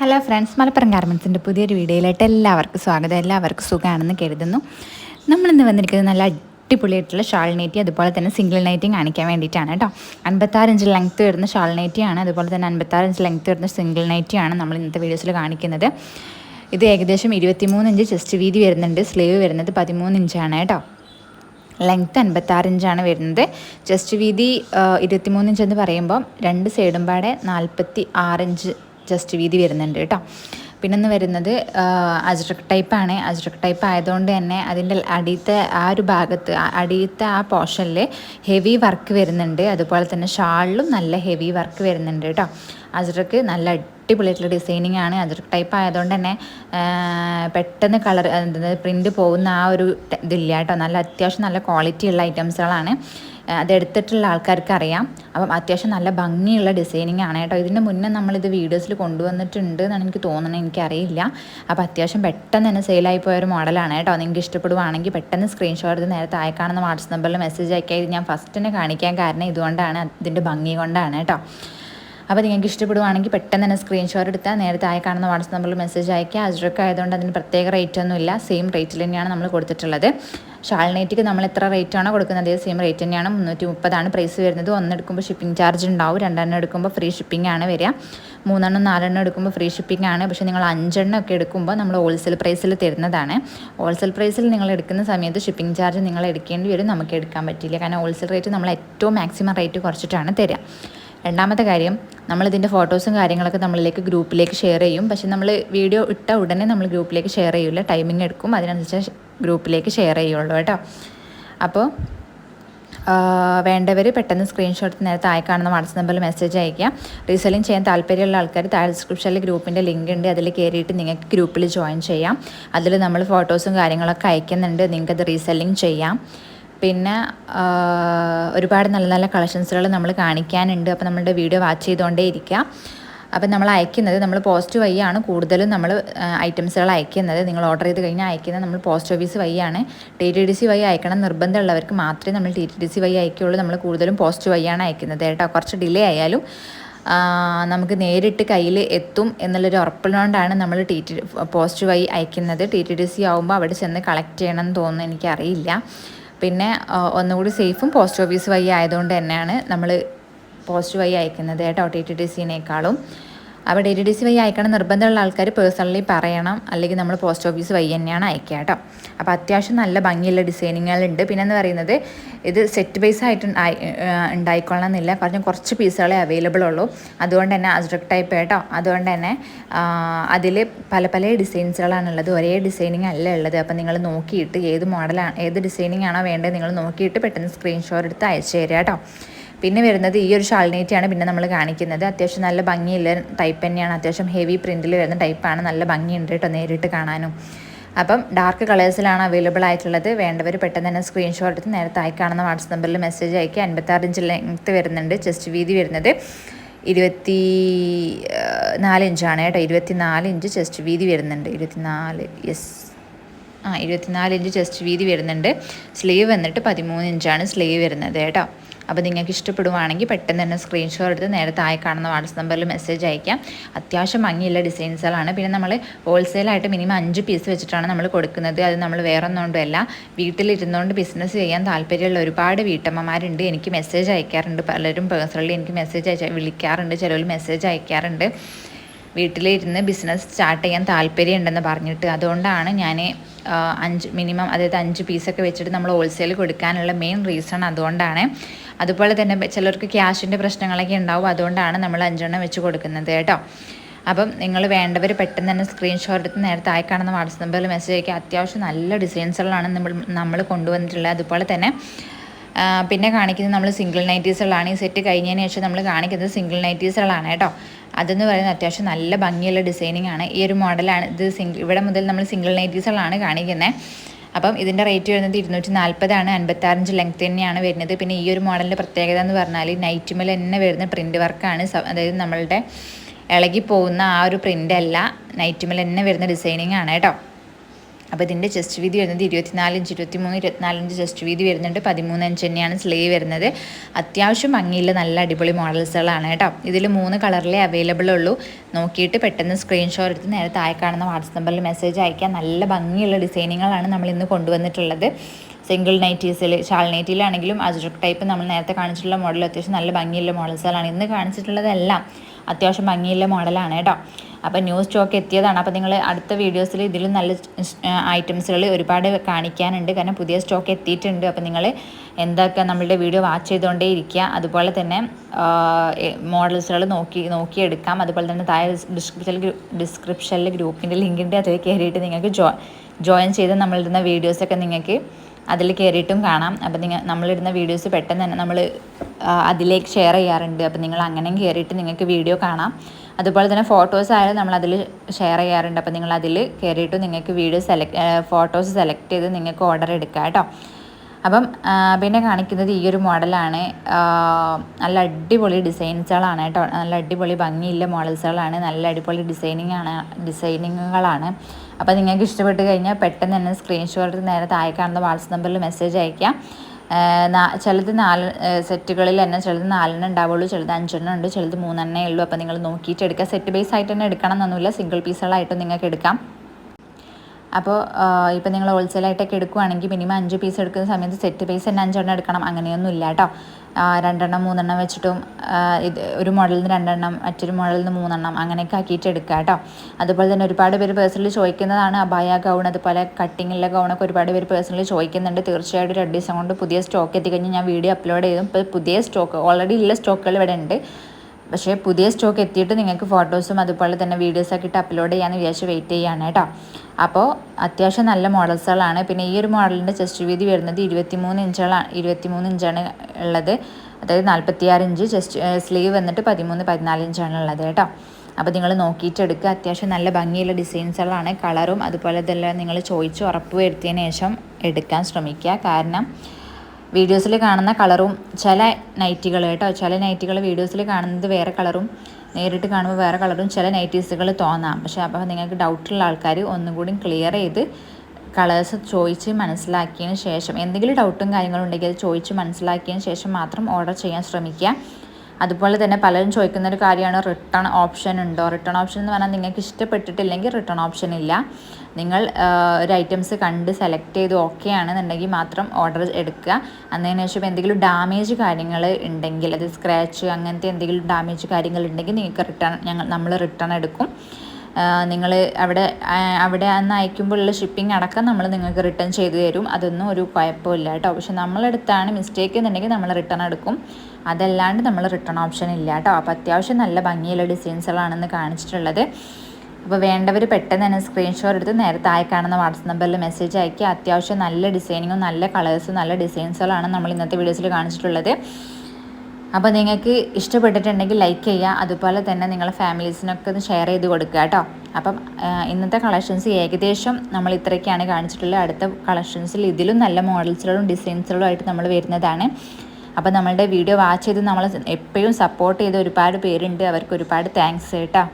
Hello friends Malappuram ഗാർമെൻസിന്റെ പുതിയൊരു വീഡിയോയിലായിട്ട് എല്ലാവർക്കും സ്വാഗതം. എല്ലാവർക്കും സുഖമാണെന്ന് കരുതുന്നു. നമ്മളിന്ന് വന്നിരിക്കുന്നത് നല്ല അടിപൊളിയായിട്ടുള്ള ഷാൾ നൈറ്റി അതുപോലെ തന്നെ സിംഗിൾ നൈറ്റിയും കാണിക്കാൻ വേണ്ടിയിട്ടാണ് കേട്ടോ അൻപത്താറിഞ്ച് ലെങ്ത്ത് വരുന്ന ഷാൾ നൈറ്റിയാണ് അതുപോലെ തന്നെ അൻപത്താറ് ഇഞ്ച് ലെങ്ത്ത് വരുന്ന സിംഗിൾ നൈറ്റിയാണ് നമ്മൾ ഇന്നത്തെ വീഡിയോസിൽ കാണിക്കുന്നത്. ഇത് ഏകദേശം ഇരുപത്തിമൂന്ന് ഇഞ്ച് ചെസ്റ്റ് വീതി വരുന്നുണ്ട് സ്ലീവ് വരുന്നത് പതിമൂന്ന് ഇഞ്ചാണ് കേട്ടോ ലെങ്ത്ത് അൻപത്താറ് ഇഞ്ചാണ് വരുന്നത്. ചെസ്റ്റ് വീതി ഇരുപത്തിമൂന്ന് ഇഞ്ച് എന്ന് പറയുമ്പം രണ്ട് സൈഡും പാടെ നാൽപ്പത്തി ആറ് ഇഞ്ച് ജസ്റ്റ് വീതി വരുന്നുണ്ട് കേട്ടോ. പിന്നെ ഒന്ന് വരുന്നത് അജ്രക് ടൈപ്പാണ്. അജ്രക് ടൈപ്പ് ആയതുകൊണ്ട് തന്നെ അതിന്റെ അടിയത്തെ ആ ഒരു ഭാഗത്ത് അടിയത്തെ ആ പോർഷനിൽ ഹെവി വർക്ക് വരുന്നുണ്ട്. അതുപോലെ തന്നെ ഷാളിലും നല്ല ഹെവി വർക്ക് വരുന്നുണ്ട് കേട്ടോ. അജ്രക്ക് നല്ല അടിപൊളിയായിട്ടുള്ള ഡിസൈനിങ് ആണ്. അജ്രക് ടൈപ്പ് ആയതുകൊണ്ട് തന്നെ പെട്ടെന്ന് കളർ പ്രിന്റ് പോകുന്ന ആ ഒരു ഇതില്ല കേട്ടോ. നല്ല അത്യാവശ്യം നല്ല ക്വാളിറ്റി ഉള്ള ഐറ്റംസുകളാണ്. അതെടുത്തിട്ടുള്ള ആൾക്കാർക്ക് അറിയാം അപ്പം അത്യാവശ്യം നല്ല ഭംഗിയുള്ള ഡിസൈനിങ് ആണ് കേട്ടോ. ഇതിന്റെ മുന്നേ നമ്മളിത് വീഡിയോസിൽ കൊണ്ടുവന്നിട്ടുണ്ട് എന്നാണ് എനിക്ക് തോന്നുന്നത് എനിക്കറിയില്ല. അപ്പോൾ അത്യാവശ്യം പെട്ടെന്ന് തന്നെ സെയിലായി പോയ ഒരു മോഡലാണ് കേട്ടോ. നിങ്ങൾക്ക് ഇഷ്ടപ്പെടുവാണെങ്കിൽ പെട്ടെന്ന് സ്ക്രീൻഷോട്ട് എടുത്ത് നേരത്തെ അയക്കാണെന്ന് വാട്സപ്പ് നമ്പറിൽ മെസ്സേജ് അയക്കാൻ ഞാൻ ഫസ്റ്റ് തന്നെ കാണിക്കാൻ കാരണം ഇതുകൊണ്ടാണ് ഇതിന്റെ ഭംഗി കൊണ്ടാണ് കേട്ടോ. അപ്പോൾ നിങ്ങൾക്ക് ഇഷ്ടപ്പെടുവാണെങ്കിൽ പെട്ടെന്ന് തന്നെ സ്ക്രീൻഷോട്ട് എടുത്താൽ നേരത്തെ ആയി കാണുന്ന വാട്സപ്പ് നമ്പറിൽ മെസ്സേജ് അയക്കുക അജ്രക്ക് ആയതുകൊണ്ട് അതിന് പ്രത്യേക റേറ്റ് ഒന്നും ഇല്ല. സെയിം റേറ്റിൽ തന്നെയാണ് നമ്മൾ കൊടുത്തിട്ടുള്ളത്. ഷാൾനൈറ്റിക്ക് നമ്മൾ എത്ര റേറ്റ് ആണോ കൊടുക്കുന്നത് അതേ സെയിം റേറ്റ് തന്നെയാണ്. മുന്നൂറ്റി മുപ്പതാണ് പ്രൈസ് വരുന്നത്. ഒന്നെടുക്കുമ്പോൾ ഷിപ്പിംഗ് ചാർജ് ഉണ്ടാവും. രണ്ടെണ്ണം എടുക്കുമ്പോൾ ഫ്രീ ഷിപ്പിംഗ് ആണ് വരിക. മൂന്നെണ്ണം നാലെണ്ണം എടുക്കുമ്പോൾ ഫ്രീ ഷിപ്പിംഗ് ആണ്. പക്ഷേ നിങ്ങൾ അഞ്ചെണ്ണം ഒക്കെ എടുക്കുമ്പോൾ നമ്മൾ ഹോൾസെയിൽ പ്രൈസിൽ തരുന്നതാണ്. ഹോൾസെയിൽ പ്രൈസിൽ നിങ്ങൾ എടുക്കുന്ന സമയത്ത് ഷിപ്പിംഗ് ചാർജ് നിങ്ങൾ എടുക്കേണ്ടി വരും. നമുക്ക് എടുക്കാൻ പറ്റില്ല. കാരണം ഹോൾസെയിൽ റേറ്റ് നമ്മൾ ഏറ്റവും മാക്സിമം റേറ്റ് കുറച്ചിട്ടാണ് തരിക. രണ്ടാമത്തെ കാര്യം നമ്മളിതിന്റെ ഫോട്ടോസും കാര്യങ്ങളൊക്കെ നമ്മളിലേക്ക് ഗ്രൂപ്പിലേക്ക് ഷെയർ ചെയ്യും. പക്ഷെ നമ്മൾ വീഡിയോ ഇട്ട ഉടനെ നമ്മൾ ഗ്രൂപ്പിലേക്ക് ഷെയർ ചെയ്യില്ല ടൈമിംഗ് എടുക്കും. അതിനനുസരിച്ച് ഗ്രൂപ്പിലേക്ക് ഷെയർ ചെയ്യുള്ളൂ കേട്ടോ. അപ്പോൾ വേണ്ടവർ പെട്ടെന്ന് സ്ക്രീൻഷോട്ട് നേരത്തെ ആയി കാണുന്ന വാട്സപ്പ് നമ്പറിൽ മെസ്സേജ് അയക്കുക റീസെല്ലിങ് ചെയ്യാൻ താല്പര്യമുള്ള ആൾക്കാർ താഴെ ഡിസ്ക്രിപ്ഷനിൽ ഗ്രൂപ്പിന്റെ ലിങ്ക് ഉണ്ട്. അതിൽ കയറിയിട്ട് നിങ്ങൾക്ക് ഗ്രൂപ്പിൽ ജോയിൻ ചെയ്യാം. അതിൽ നമ്മൾ ഫോട്ടോസും കാര്യങ്ങളൊക്കെ അയക്കുന്നുണ്ട്. നിങ്ങൾക്കത് റീസെല്ലിങ് ചെയ്യാം. പിന്നെ ഒരുപാട് നല്ല നല്ല കളക്ഷൻസുകൾ നമ്മൾ കാണിക്കാനുണ്ട്. അപ്പോൾ നമ്മളുടെ വീഡിയോ വാച്ച് ചെയ്തുകൊണ്ടേ ഇരിക്കുക അപ്പം നമ്മൾ അയക്കുന്നത് നമ്മൾ പോസ്റ്റ് വഴിയാണ് കൂടുതലും നമ്മൾ ഐറ്റംസുകൾ അയക്കുന്നത്. നിങ്ങൾ ഓർഡർ ചെയ്ത് കഴിഞ്ഞാൽ അയക്കുന്നത് നമ്മൾ പോസ്റ്റ് ഓഫീസ് വഴിയാണ്. ടി ടി ഡി സി വഴി അയക്കണം നിർബന്ധമുള്ളവർക്ക് മാത്രമേ നമ്മൾ ടി ടി ഡി സി വഴി അയക്കുകയുള്ളൂ നമ്മൾ കൂടുതലും പോസ്റ്റ് വഴിയാണ് അയക്കുന്നത് കേട്ടോ. കുറച്ച് ഡിലേ ആയാലും നമുക്ക് നേരിട്ട് കയ്യിൽ എത്തും എന്നുള്ളൊരു ഉറപ്പിനോണ്ടാണ് നമ്മൾ ടി ടി പോസ്റ്റ് വഴി അയക്കുന്നത്. ടി ടി ഡി സി ആവുമ്പോൾ അവിടെ ചെന്ന് കളക്ട് ചെയ്യണം എന്ന് തോന്നുന്നു. എനിക്കറിയില്ല. പിന്നെ ഒന്നുകൂടി സേഫും പോസ്റ്റ് ഓഫീസ് വഴി ആയതുകൊണ്ട് തന്നെയാണ് നമ്മൾ പോസ്റ്റ് വഴി അയക്കുന്നത് കേട്ടോ ടി ടി ഡി സിനേക്കാളും അപ്പോൾ ഡി ടി ഡി സി വഴി അയക്കണം നിർബന്ധമുള്ള ആൾക്കാർ പേഴ്സണലി പറയണം. അല്ലെങ്കിൽ നമ്മൾ പോസ്റ്റ് ഓഫീസ് വഴി തന്നെയാണ് അയക്കുക കേട്ടോ. അപ്പോൾ അത്യാവശ്യം നല്ല ഭംഗിയുള്ള ഡിസൈനിങ്ങുകളുണ്ട് പിന്നെ എന്ന് പറയുന്നത് ഇത് സെറ്റ് ബേസ് ആയിട്ട് ഉണ്ടായിക്കൊള്ളണം എന്നില്ല കാരണം കുറച്ച് പീസുകളെ അവൈലബിൾ ഉള്ളൂ. അതുകൊണ്ട് തന്നെ അസ്ട്രക് ടൈപ്പ് കേട്ടോ. അതുകൊണ്ട് തന്നെ അതിൽ പല പല ഡിസൈൻസുകളാണുള്ളത് ഒരേ ഡിസൈനിങ് അല്ല ഉള്ളത്. അപ്പോൾ നിങ്ങൾ നോക്കിയിട്ട് ഏത് മോഡലാണ് ഏത് ഡിസൈനിങ് ആണോ വേണ്ടത് നിങ്ങൾ നോക്കിയിട്ട് പെട്ടെന്ന് സ്ക്രീൻഷോട്ട് എടുത്ത് അയച്ചു തരിക കേട്ടോ. പിന്നെ വരുന്നത് ഈ ഒരു ഷാൾനേറ്റിയാണ് പിന്നെ നമ്മൾ കാണിക്കുന്നത്. അത്യാവശ്യം നല്ല ഭംഗിയുള്ള ടൈപ്പ് തന്നെയാണ്. അത്യാവശ്യം ഹെവി പ്രിന്റിൽ വരുന്ന ടൈപ്പാണ് നല്ല ഭംഗിയുണ്ട് കേട്ടോ നേരിട്ട് കാണാനും. അപ്പം ഡാർക്ക് കളേഴ്സിലാണ് അവൈലബിൾ ആയിട്ടുള്ളത്. വേണ്ടവർ പെട്ടെന്ന് തന്നെ സ്ക്രീൻഷോട്ട് എടുത്ത് നേരത്തെ ആയി കാണുന്ന വാട്സപ്പ് നമ്പറിൽ മെസ്സേജ് അയക്കുക അൻപത്താറ് ഇഞ്ച് ലെങ്ത്ത് വരുന്നുണ്ട്. ചെസ്റ്റ് വീതി വരുന്നത് ഇരുപത്തി നാല് ഇഞ്ചാണ് കേട്ടോ. ഇരുപത്തി നാല് ഇഞ്ച് ചെസ്റ്റ് വീതി വരുന്നുണ്ട്. ഇരുപത്തിനാല് യെസ് ആ ഇരുപത്തിനാല് ഇഞ്ച് ചെസ്റ്റ് വീതി വരുന്നുണ്ട്. സ്ലീവ് വന്നിട്ട് പതിമൂന്ന് ഇഞ്ചാണ് സ്ലീവ് വരുന്നത് കേട്ടോ. അപ്പോൾ നിങ്ങൾക്ക് ഇഷ്ടപ്പെടുവാണെങ്കിൽ പെട്ടെന്ന് തന്നെ സ്ക്രീൻഷോട്ട് എടുത്ത് നേരത്തെ ആയി കാണുന്ന വാട്സപ്പ് നമ്പറിൽ മെസ്സേജ് അയക്കാം. അത്യാവശ്യം ഭംഗിയുള്ള ഡിസൈൻസുകളാണ് പിന്നെ നമ്മൾ ഹോൾസെയിലായിട്ട് മിനിമം അഞ്ച് പീസ് വെച്ചിട്ടാണ് നമ്മൾ കൊടുക്കുന്നത്. അത് നമ്മൾ വേറെ ഒന്നുകൊണ്ടല്ല വീട്ടിലിരുന്നുകൊണ്ട് ബിസിനസ് ചെയ്യാൻ താല്പര്യമുള്ള ഒരുപാട് വീട്ടമ്മമാരുണ്ട്. എനിക്ക് മെസ്സേജ് അയക്കാറുണ്ട്. പലരും പേഴ്സണലി എനിക്ക് മെസ്സേജ് അയച്ച വിളിക്കാറുണ്ട്. ചിലർ മെസ്സേജ് അയക്കാറുണ്ട്. വീട്ടിലിരുന്ന് ബിസിനസ് സ്റ്റാർട്ട് ചെയ്യാൻ താല്പര്യമുണ്ടെന്ന് പറഞ്ഞിട്ട്. അതുകൊണ്ടാണ് ഞാൻ അഞ്ച് മിനിമം അതായത് അഞ്ച് പീസൊക്കെ വെച്ചിട്ട് നമ്മൾ ഹോൾസെയിൽ കൊടുക്കാനുള്ള മെയിൻ റീസൺ അതുകൊണ്ടാണ്. അതുപോലെ തന്നെ ചിലർക്ക് ക്യാഷിന്റെ പ്രശ്നങ്ങളൊക്കെ ഉണ്ടാവും. അതുകൊണ്ടാണ് നമ്മൾ അഞ്ചെണ്ണം വെച്ച് കൊടുക്കുന്നത് കേട്ടോ. അപ്പം നിങ്ങൾ വേണ്ടവർ പെട്ടെന്ന് തന്നെ സ്ക്രീൻഷോട്ട് എടുത്ത് നേരത്തെ ആയി കാണുന്ന വാട്സപ്പ് നമ്പറിൽ മെസ്സേജ് അയക്കുക. അത്യാവശ്യം നല്ല ഡിസൈൻസുകളാണ് നമ്മൾ നമ്മൾ കൊണ്ടുവന്നിട്ടുള്ളത്. അതുപോലെ തന്നെ പിന്നെ കാണിക്കുന്നത് നമ്മൾ സിംഗിൾ നൈറ്റീസുകളാണ് ഈ സെറ്റ് കഴിഞ്ഞതിന് ശേഷം നമ്മൾ കാണിക്കുന്നത് സിംഗിൾ നൈറ്റീസുകളാണ് കേട്ടോ. അതെന്ന് പറയുന്നത് അത്യാവശ്യം നല്ല ഭംഗിയുള്ള ഡിസൈനിങ് ആണ്. ഈ ഒരു മോഡലാണ് ഇത് സിംഗിൾ ഇവിടെ മുതൽ നമ്മൾ സിംഗിൾ നൈറ്റീസുകളാണ് കാണിക്കുന്നത്. അപ്പം ഇതിന്റെ റേറ്റ് വരുന്നത് ഇരുന്നൂറ്റി നാൽപ്പതാണ് അൻപത്താറഞ്ച് ലെങ്ത് തന്നെയാണ് വരുന്നത്. പിന്നെ ഈ ഒരു മോഡലിന്റെ പ്രത്യേകത എന്ന് പറഞ്ഞാൽ നൈറ്റ് മെൽ തന്നെ വരുന്ന പ്രിന്റ് വർക്കാണ് അതായത് നമ്മളുടെ ഇളകി പോകുന്ന ആ ഒരു പ്രിന്റ് അല്ല മെൽ തന്നെ വരുന്ന ഡിസൈനിങ് ആണ് കേട്ടോ. അപ്പോൾ ഇതിന്റെ ചെസ്റ്റ് വീതി വരുന്നത് ഇരുപത്തിനാല് ഇഞ്ച് ഇരുപത്തിമൂന്ന് ഇരുപത്തിനാല് ഇഞ്ച് ചെസ്റ്റ് വീതി വരുന്നുണ്ട്. പതിമൂന്ന് ഇഞ്ച് തന്നെയാണ് സ്ലീവ് വരുന്നത്. അത്യാവശ്യം ഭംഗിയുള്ള നല്ല അടിപൊളി മോഡൽസുകളാണ് കേട്ടോ. ഇതിൽ മൂന്ന് കളറിലേ അവൈലബിൾ ഉള്ളൂ. നോക്കിയിട്ട് പെട്ടെന്ന് സ്ക്രീൻഷോട്ട് എടുത്ത് നേരെ താഴെ കാണുന്ന വാട്സപ്പ് നമ്പറിൽ മെസ്സേജ് അയക്കാം നല്ല ഭംഗിയുള്ള ഡിസൈനിങ്ങുകളാണ് നമ്മൾ ഇന്ന് കൊണ്ടുവന്നിട്ടുള്ളത്. സിംഗിൾ നൈറ്റീസിൽ ഷാൾ നൈറ്റിയിലാണെങ്കിലും അജുറക് ടൈപ്പ് നമ്മൾ നേരത്തെ കാണിച്ചിട്ടുള്ള മോഡൽ അത്യാവശ്യം നല്ല ഭംഗിയുള്ള മോഡൽസുകളാണ് ഇന്ന് കാണിച്ചിട്ടുള്ളതെല്ലാം അത്യാവശ്യം ഭംഗിയുള്ള മോഡലാണ് കേട്ടോ. അപ്പോൾ ന്യൂ സ്റ്റോക്ക് എത്തിയതാണ്. അപ്പോൾ നിങ്ങൾ അടുത്ത വീഡിയോസിൽ ഇതിലും നല്ല ഐറ്റംസുകൾ ഒരുപാട് കാണിക്കാനുണ്ട്. കാരണം പുതിയ സ്റ്റോക്ക് എത്തിയിട്ടുണ്ട്. അപ്പോൾ നിങ്ങൾ എന്തൊക്കെ നമ്മളുടെ വീഡിയോ വാച്ച് ചെയ്തുകൊണ്ടേ ഇരിക്കുക. അതുപോലെ തന്നെ മോഡൽസുകൾ നോക്കി നോക്കിയെടുക്കാം. അതുപോലെ തന്നെ താഴെ ഡിസ്ക്രിപ്ഷൻ ഡിസ്ക്രിപ്ഷനിൽ ഗ്രൂപ്പിന്റെ ലിങ്കിന്റെ അതിൽ കയറിയിട്ട് നിങ്ങൾക്ക് ജോ ജോയിൻ ചെയ്ത് നമ്മളിടുന്ന വീഡിയോസൊക്കെ നിങ്ങൾക്ക് അതിൽ കയറിയിട്ടും കാണാം. അപ്പോൾ നിങ്ങൾ നമ്മളിടുന്ന വീഡിയോസ് പെട്ടെന്ന് തന്നെ നമ്മൾ അതിലേക്ക് ഷെയർ ചെയ്യാറുണ്ട്. അപ്പോൾ നിങ്ങൾ അങ്ങനെയും കയറിയിട്ട് നിങ്ങൾക്ക് വീഡിയോ കാണാം. അതുപോലെ തന്നെ ഫോട്ടോസ് ആയാലും നമ്മൾ അതിൽ ഷെയർ ചെയ്യാറുണ്ട്. അപ്പോൾ നിങ്ങൾ അതിൽ കയറിയിട്ട് നിങ്ങൾക്ക് വീഡിയോ സെലക്ട് ഫോട്ടോസ് സെലക്ട് ചെയ്ത് നിങ്ങൾക്ക് ഓർഡർ എടുക്കാം കേട്ടോ. അപ്പം പിന്നെ കാണിക്കുന്നത് ഈ ഒരു മോഡലാണ് നല്ല അടിപൊളി ഡിസൈൻസുകളാണ് കേട്ടോ. നല്ല അടിപൊളി ഭംഗിയുള്ള മോഡൽസുകളാണ് നല്ല അടിപൊളി ഡിസൈനിങ് ആണ് ഡിസൈനിങ്ങുകളാണ് അപ്പോൾ നിങ്ങൾക്ക് ഇഷ്ടപ്പെട്ട് കഴിഞ്ഞാൽ പെട്ടെന്ന് തന്നെ സ്ക്രീൻഷോട്ട് നേരെ താഴെ കാണുന്ന വാട്സപ്പ് നമ്പറിൽ മെസ്സേജ് അയക്കാം. ചിലത് നാല് സെറ്റുകളിൽ തന്നെ ചിലത് നാലെണ്ണം ഉണ്ടാവുള്ളൂ ചിലത് അഞ്ചെണ്ണം ഉണ്ട് ചിലത് മൂന്നെണ്ണേ ഉള്ളൂ. അപ്പോൾ നിങ്ങൾ നോക്കിയിട്ട് എടുക്കുക സെറ്റ് ബേസ് ആയിട്ട് തന്നെ എടുക്കണം എന്നൊന്നുമില്ല. സിംഗിൾ പീസുകളായിട്ടും നിങ്ങൾക്ക് എടുക്കാം. അപ്പോൾ ഇപ്പോൾ നിങ്ങൾ ഹോൾസെയിലായിട്ടൊക്കെ എടുക്കുവാണെങ്കിൽ മിനിമം അഞ്ച് പീസ് എടുക്കുന്ന സമയത്ത് സെറ്റ് പീസ് തന്നെ അഞ്ചെണ്ണം എടുക്കണം. അങ്ങനെയൊന്നും ഇല്ല കേട്ടോ രണ്ടെണ്ണം മൂന്നെണ്ണം വെച്ചിട്ടും ഇത് ഒരു മോഡലിൽ നിന്ന് രണ്ടെണ്ണം മറ്റൊരു മോഡലിൽ നിന്ന് മൂന്നെണ്ണം അങ്ങനെയൊക്കെ ആക്കിയിട്ട് എടുക്കുക കേട്ടോ അതുപോലെ തന്നെ ഒരുപാട് പേര് പേഴ്സണലി ചോദിക്കുന്നതാണ് അബായ ഗൗൺ അതുപോലെ കട്ടിങ്ങുള്ള ഗൗണൊക്കെ ഒരുപാട് പേര് പേഴ്സണലി ചോദിക്കുന്നുണ്ട്. തീർച്ചയായിട്ടും രണ്ട് ദിവസം കൊണ്ട് പുതിയ സ്റ്റോക്ക് എത്തിക്കഴിഞ്ഞ് ഞാൻ വീഡിയോ അപ്ലോഡ് ചെയ്യും ഇപ്പോൾ പുതിയ സ്റ്റോക്ക് ഓൾറെഡി ഉള്ള സ്റ്റോക്കുകൾ ഇവിടെ ഉണ്ട് പക്ഷേ പുതിയ സ്റ്റോക്ക് എത്തിയിട്ട് നിങ്ങൾക്ക് ഫോട്ടോസും അതുപോലെ തന്നെ വീഡിയോസൊക്കെ ഇട്ട് അപ്ലോഡ് ചെയ്യാമെന്ന് വിചാരിച്ച് വെയിറ്റ് ചെയ്യുകയാണ് കേട്ടോ. അപ്പോൾ അത്യാവശ്യം നല്ല മോഡൽസുകളാണ് പിന്നെ ഈ ഒരു മോഡലിന്റെ ചെസ്റ്റ് വീതി വരുന്നത് ഇരുപത്തിമൂന്ന് ഇഞ്ചുകളാണ് ഇരുപത്തിമൂന്ന് ഇഞ്ചാണ് ഉള്ളത്. അതായത് നാൽപ്പത്തിയാറ് ഇഞ്ച് ചെസ്റ്റ് സ്ലീവ് വന്നിട്ട് പതിമൂന്ന് പതിനാല് ഇഞ്ചാണ് ഉള്ളത് കേട്ടോ. അപ്പോൾ നിങ്ങൾ നോക്കിയിട്ട് എടുക്കുക. അത്യാവശ്യം നല്ല ഭംഗിയുള്ള ഡിസൈൻസുകളാണ് കളറും അതുപോലെ തന്നെ നിങ്ങൾ ചോദിച്ച് ഉറപ്പ് വരുത്തിയതിന് ശേഷം എടുക്കാൻ ശ്രമിക്കുക. കാരണം വീഡിയോസിൽ കാണുന്ന കളറും ചില നൈറ്റികൾ കേട്ടോ ചില നൈറ്റികൾ വീഡിയോസിൽ കാണുന്നത് വേറെ കളറും നേരിട്ട് കാണുമ്പോൾ വേറെ കളറും ചില നൈറ്റീസുകൾ തോന്നാം. പക്ഷേ അപ്പോൾ നിങ്ങൾക്ക് ഡൗട്ടുള്ള ആൾക്കാർ ഒന്നും കൂടി ക്ലിയർ ചെയ്ത് കളേഴ്സ് ചോദിച്ച് മനസ്സിലാക്കിയതിന് ശേഷം എന്തെങ്കിലും ഡൗട്ടും കാര്യങ്ങളും ഉണ്ടെങ്കിൽ അത് ചോദിച്ച് മനസ്സിലാക്കിയതിന് ശേഷം മാത്രം ഓർഡർ ചെയ്യാൻ ശ്രമിക്കുക. അതുപോലെ തന്നെ പലരും ചോദിക്കുന്ന ഒരു കാര്യമാണ് റിട്ടേൺ ഓപ്ഷൻ ഉണ്ടോ? റിട്ടേൺ ഓപ്ഷൻ എന്ന് പറഞ്ഞാൽ നിങ്ങൾക്ക് ഇഷ്ടപ്പെട്ടിട്ടില്ലെങ്കിൽ റിട്ടേൺ ഓപ്ഷൻ ഇല്ല. നിങ്ങൾ ഒരു ഐറ്റംസ് കണ്ട് സെലക്ട് ചെയ്ത് ഓക്കെ ആണെന്നുണ്ടെങ്കിൽ മാത്രം ഓർഡർ എടുക്കുക. അതിന് ശേഷം എന്തെങ്കിലും ഡാമേജ് കാര്യങ്ങൾ ഉണ്ടെങ്കിൽ അത് സ്ക്രാച്ച് അങ്ങനത്തെ എന്തെങ്കിലും ഡാമേജ് കാര്യങ്ങൾ ഉണ്ടെങ്കിൽ നിങ്ങൾക്ക് റിട്ടേൺ ഞങ്ങൾ നമ്മൾ റിട്ടേൺ എടുക്കും. നിങ്ങൾ അവിടെ അവിടെ അന്ന് അയക്കുമ്പോഴുള്ള ഷിപ്പിംഗ് അടക്കം നമ്മൾ നിങ്ങൾക്ക് റിട്ടേൺ ചെയ്തു തരും. അതൊന്നും ഒരു കുഴപ്പമില്ല കേട്ടോ. പക്ഷെ നമ്മളെടുത്താണ് മിസ്റ്റേക്ക് എന്നുണ്ടെങ്കിൽ നമ്മൾ റിട്ടേൺ എടുക്കും. അതല്ലാണ്ട് നമ്മൾ റിട്ടേൺ ഓപ്ഷൻ ഇല്ല കേട്ടോ. അപ്പോൾ അത്യാവശ്യം നല്ല ഭംഗിയുള്ള ഡിസൈൻസുകളാണെന്ന് കാണിച്ചിട്ടുള്ളത്. അപ്പോൾ വേണ്ടവർ പെട്ടെന്ന് തന്നെ സ്ക്രീൻഷോട്ട് എടുത്ത് നേരത്തെ ആയി കാണുന്ന വാട്സപ്പ് നമ്പറിൽ മെസ്സേജ് അയക്കുക. അത്യാവശ്യം നല്ല ഡിസൈനിങ്ങും നല്ല കളേഴ്സും നല്ല ഡിസൈൻസുകളാണ് നമ്മൾ ഇന്നത്തെ വീഡിയോസിൽ കാണിച്ചിട്ടുള്ളത്. അപ്പോൾ നിങ്ങൾക്ക് ഇഷ്ടപ്പെട്ടിട്ടുണ്ടെങ്കിൽ ലൈക്ക് ചെയ്യുക. അതുപോലെ തന്നെ നിങ്ങളെ ഫാമിലീസിനൊക്കെ ഒന്ന് ഷെയർ ചെയ്ത് കൊടുക്കുക കേട്ടോ. അപ്പം ഇന്നത്തെ കളക്ഷൻസ് ഏകദേശം നമ്മൾ ഇത്രയൊക്കെയാണ് കാണിച്ചിട്ടുള്ളത്. അടുത്ത കളക്ഷൻസിൽ ഇതിലും നല്ല മോഡൽസുകളും ഡിസൈൻസുകളും ആയിട്ട് നമ്മൾ വരുന്നതാണ്. അപ്പോൾ നമ്മളുടെ വീഡിയോ വാച്ച് ചെയ്ത് നമ്മൾ എപ്പോഴും സപ്പോർട്ട് ചെയ്ത ഒരുപാട് പേരുണ്ട്. അവർക്ക് ഒരുപാട് താങ്ക്സ് കേട്ടോ.